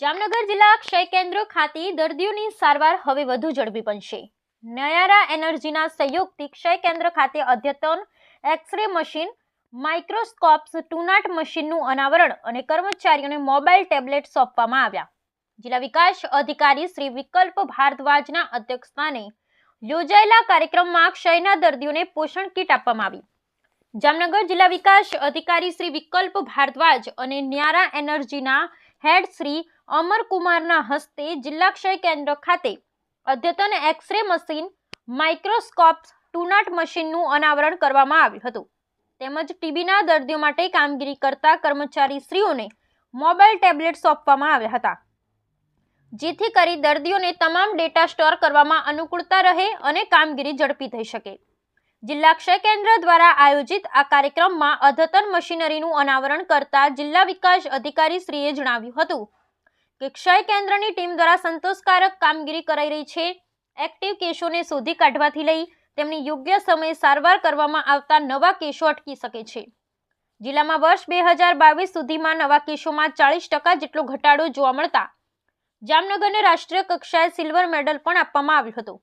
જામનગર જિલ્લા ક્ષય કેન્દ્ર ખાતે દર્દીઓની સારવાર હવે વધુ ઝડપી બનશે. નયારા એનર્જીના સહયોગથી ક્ષય કેન્દ્ર ખાતે અદ્યતન એક્સરે મશીન, માઇક્રોસ્કોપ્સ, ટુનાટ મશીનનું અનાવરણ અને કર્મચારીઓને મોબાઈલ ટેબ્લેટ સોંપવામાં આવ્યા. જિલ્લા વિકાસ અધિકારી શ્રી વિકલ્પ ભારદ્વાજના અધ્યક્ષસ્થાને યોજાયેલા કાર્યક્રમમાં ક્ષયના દર્દીઓને પોષણ કીટ આપવામાં આવી. જામનગર જિલ્લા વિકાસ અધિકારી શ્રી વિકલ્પ ભારદ્વાજ અને ન્યારા એનર્જીના હેડ શ્રી અમરકુમારના હસ્તે જિલ્લા ક્ષય કેન્દ્ર ખાતે અદ્યતન એક્સરે મશીન, માઇક્રોસ્કોપ્સ, ટુનાટ મશીનનું અનાવરણ કરવામાં આવ્યું હતું. તેમજ ટીબીના દર્દીઓ માટે કામગીરી કરતા કર્મચારી શ્રીઓને મોબાઈલ ટેબ્લેટ સોંપવામાં આવ્યા હતા. જેથી કરી દર્દીઓને તમામ ડેટા સ્ટોર કરવામાં અનુકૂળતા રહે અને કામગીરી ઝડપી થઈ શકે. જિલ્લા ક્ષય કેન્દ્ર દ્વારા આયોજિત આ કાર્યક્રમમાં અદ્યતન મશીનરીનું અનાવરણ કરતા જિલ્લા વિકાસ અધિકારી શ્રીએ જણાવ્યું હતું કે ક્ષય કેન્દ્રની ટીમ દ્વારા સંતોષકારક કામગીરી કરાઈ રહી છે. એક્ટિવ કેસોને શોધી કાઢવાથી લઈ તેમની યોગ્ય સમયે સારવાર કરવામાં આવતા નવા કેસો અટકી શકે છે. જિલ્લામાં વર્ષ બે હજાર બાવીસ સુધીમાં નવા કેસોમાં ચાલીસ ટકા જેટલો ઘટાડો જોવા મળતા જામનગરને રાષ્ટ્રીય કક્ષાએ સિલ્વર મેડલ પણ આપવામાં આવ્યું હતું.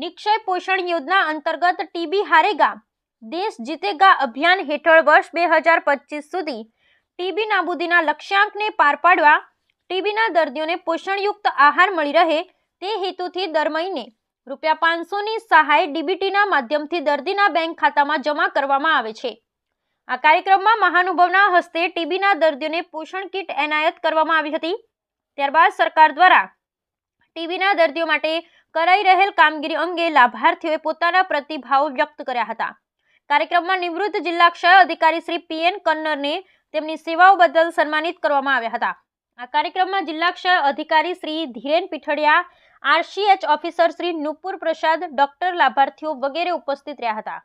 નિક્ષય પોષણ યોજના અંતર્ગત ટીબી હારેગા, દેશ જીતેગા અભિયાન હેઠળ વર્ષ બે હજાર પચીસ સુધી ટીબી નાબૂદીના લક્ષ્યાંકને પાર પાડવા ટીબીના દર્દીઓને પોષણયુક્ત આહાર મળી રહે તે હેતુથી દર મહિને રૂપિયા પાંચસોની સહાય ડીબીટીના માધ્યમથી દર્દીના બેંક ખાતામાં જમા કરવામાં આવે છે. આ કાર્યક્રમમાં મહાનુભાવના હસ્તે ટીબીના દર્દીઓને પોષણ કીટ એનાયત કરવામાં આવી હતી. ત્યારબાદ સરકાર દ્વારા ટીબીના દર્દીઓ માટે કરાઈ રહેલ કામગીરી અંગે લાભાર્થીઓએ પોતાના પ્રતિભાવો વ્યક્ત કર્યા હતા. કાર્યક્રમમાં નિવૃત્ત જિલ્લા ક્ષય અધિકારી શ્રી પીએન કન્નરને તેમની સેવાઓ બદલ સન્માનિત કરવામાં આવ્યા હતા. આ કાર્યક્રમમાં જિલ્લા ક્ષય અધિકારી Shri Dhiren Pithadiya RCH officer Shri Nupur Prasad, doctor લાભાર્થીઓ વગેરે ઉપસ્થિત રહ્યા હતા.